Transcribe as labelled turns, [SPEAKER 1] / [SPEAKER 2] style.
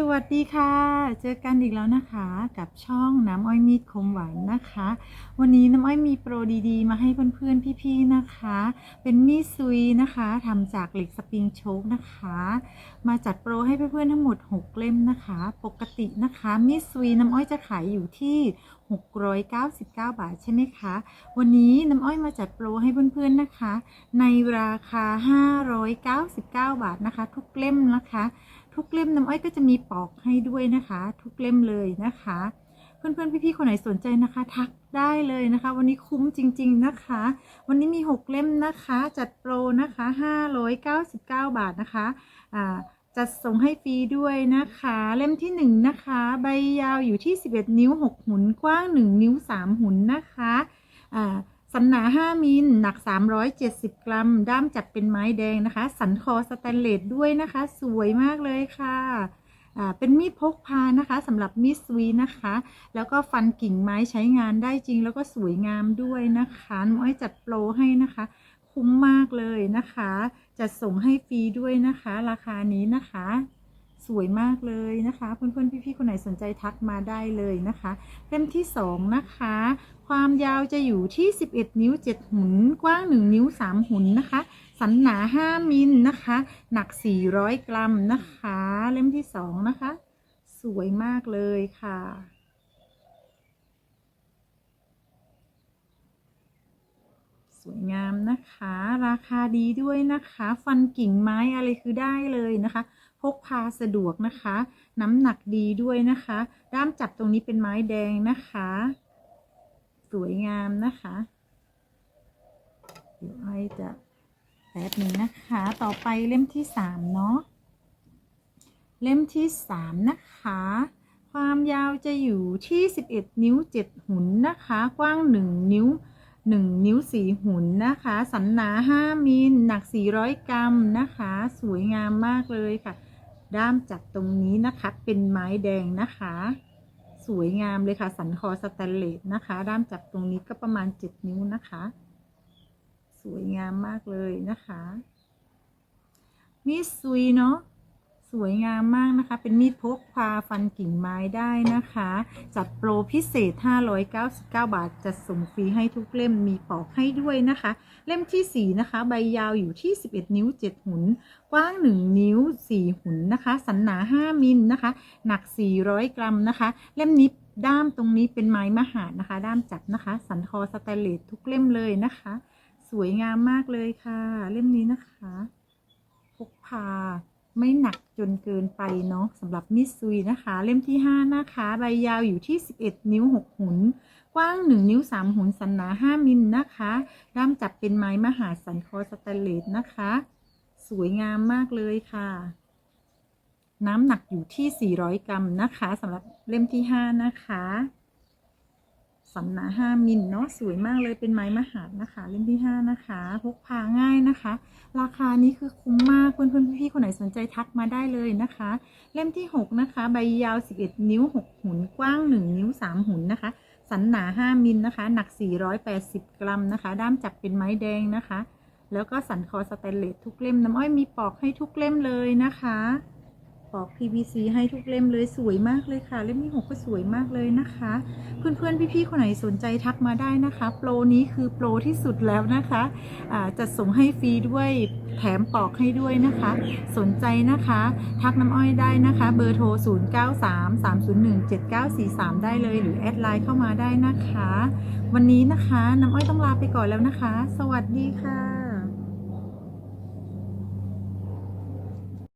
[SPEAKER 1] สวัสดีค่ะ เจอกันอีกแล้วนะคะกับช่องน้ำอ้อยมีดคมหวานนะคะ วันนี้น้ำอ้อยมีโปรดีๆ มาให้เพื่อนๆพี่ๆนะคะ เป็นมีดซุยนะคะทำจากเหล็กสปริงโชคนะคะ มาจัดโปรให้เพื่อนๆทั้งหมด 6 เล่มนะคะ ปกตินะคะมีดซุยน้ำอ้อยจะขายอยู่ที่699 บาทใช่ไหมคะ วันนี้น้ำอ้อยมาจัดโปรให้เพื่อนๆนะคะ ในราคา 599 บาทนะคะ ทุกเล่มนะคะ ทุกเล่มน้ำอ้อยก็จะมีปอกให้ด้วยนะคะ ทุกเล่มเลยนะคะ เพื่อนๆพี่ๆคนไหนสนใจนะคะ ทักได้เลยนะคะ วันนี้คุ้มจริง ๆนะคะ วันนี้มี 6 เล่มนะคะ จัดโปรนะคะ 599 บาทนะคะอ่าจัดส่งให้ฟรีด้วยนะคะ เล่มที่ 1 นะคะ ใบยาวอยู่ที่ 11 นิ้ว 6 หุนกว้าง 1 นิ้ว 3 หุนนะคะอ่า สันหนา 5 มิล หนัก 370 กรัม ด้ามจับเป็นไม้แดงนะคะ สันคอสแตนเลสด้วยนะคะ สวยมากเลยค่ะอ่าเป็นมีดพกพานะคะสำหรับมีดสวีนะคะ แล้วก็ฟันกิ่งไม้ใช้งานได้จริง แล้วก็สวยงามด้วยนะคะน้อยจัดโปรให้นะคะ คุ้มมากเลยนะคะ จะส่งให้ฟรีด้วยนะคะ ราคานี้นะคะ สวยมากเลยนะคะ เพื่อนๆ พี่ๆ คนไหนสนใจทักมาได้เลยนะคะเล่มที่สองนะคะ ความยาวจะอยู่ที่ 11 นิ้ว 7 หุน กว้าง 1 นิ้ว 3 หุนนะคะ สันหนา 5 มิลนะคะ หนัก 400 กรัมนะคะ เล่มที่สองนะคะ สวยมากเลยค่ะสวยงามนะคะ ราคาดีด้วยนะคะ ฟันกิ่งไม้อะไรคือได้เลยนะคะ กพาสะดวกนะคะ น้ำหนักดีด้วยนะคะ ด้ามจับตรงนี้เป็นไม้แดงนะคะ สวยงามนะคะ เดี๋ยวไอจะแป๊บหนึ่งนะคะ ต่อไปเล่มที่สามเนาะ เล่มที่สามนะคะ ความยาวจะอยู่ที่11นิ้ว7หุนนะคะ กว้าง1นิ้ว1นิ้ว4หุนนะคะ สันหนา 5มิลหนัก 400 กรัมนะคะ สวยงามมากเลยค่ะ ด้ามจับตรงนี้นะคะ เป็นไม้แดงนะคะ สวยงามเลยค่ะ สันคอสแตนเลสนะคะ ด้ามจับตรงนี้ก็ประมาณ 7 นิ้วนะคะ สวยงามมากเลยนะคะมีดซุยเนาะ วยงามมากนะคะ เป็นมีดพกพาฟันกิ่งไม้ได้นะคะ จัดโปรพิเศษ 599 บาท จัดส่งฟรีให้ทุกเล่มมีปอกให้ด้วยนะคะ เล่มที่ 4 นะคะ ใบยาวอยู่ที่ 11 นิ้ว 7 หุน กว้าง 1 นิ้ว 4 หุนนะคะ สันหนา 5 มิลนะคะ หนัก 400 กรัมนะคะ เล่มนี้ด้ามตรงนี้เป็นไม้มหาดนะคะ ด้ามจับนะคะ สันคอสแตนเลสทุกเล่มเลยนะคะ สวยงามมากเลยค่ะ เล่มนี้นะคะพกพา ไม่หนักจนเกินไปเนาะสำหรับมิดซุยนะคะ เล่มที่ 5 นะคะ ใบยาวอยู่ที่ 11 นิ้ว 6 หุน กว้าง 1 นิ้ว 3 หุน สันหนา 5 มิลนะคะด้ามจับเป็นไม้มหาสันคอสแตนเลสนะคะ สวยงามมากเลยค่ะ น้ำหนักอยู่ที่ 400 กรัมนะคะสำหรับเล่มที่ 5 นะคะ สันหนา5มิลเนาะสวยมากเลยเป็นไม้มหาดนะคะ เล่มที่5นะคะ พกพาง่ายนะคะ ราคานี้คือคุ้มมากเพื่อนๆพี่ๆคนไหนสนใจทักมาได้เลยนะคะ เล่มที่6นะคะ ใบยาว11นิ้ว6หุนกว้าง1นิ้ว3หุนนะคะ สันหนา5มิลนะคะ หนัก480กรัมนะคะ ด้ามจับเป็นไม้แดงนะคะ แล้วก็สันคอสแตนเลสทุกเล่มน้ำอ้อยมีปอกให้ทุกเล่มเลยนะคะ ปอก PVC ให้ทุกเล่มเลยสวยมากเลยค่ะ เล่มที่6ก็สวยมากเลยนะคะ เพื่อนๆ พี่ๆ คนไหนสนใจทักมาได้นะคะ โปรนี้คือโปรที่สุดแล้วนะคะอ่าจะส่งให้ฟรีด้วยแถมปอกให้ด้วยนะคะ สนใจนะคะ ทักน้ำอ้อยได้นะคะ เบอร์โทร 0933017943 ได้เลย หรือแอดไลน์เข้ามาได้นะคะ วันนี้นะคะน้ำอ้อยต้องลาไปก่อนแล้วนะคะ สวัสดีค่ะ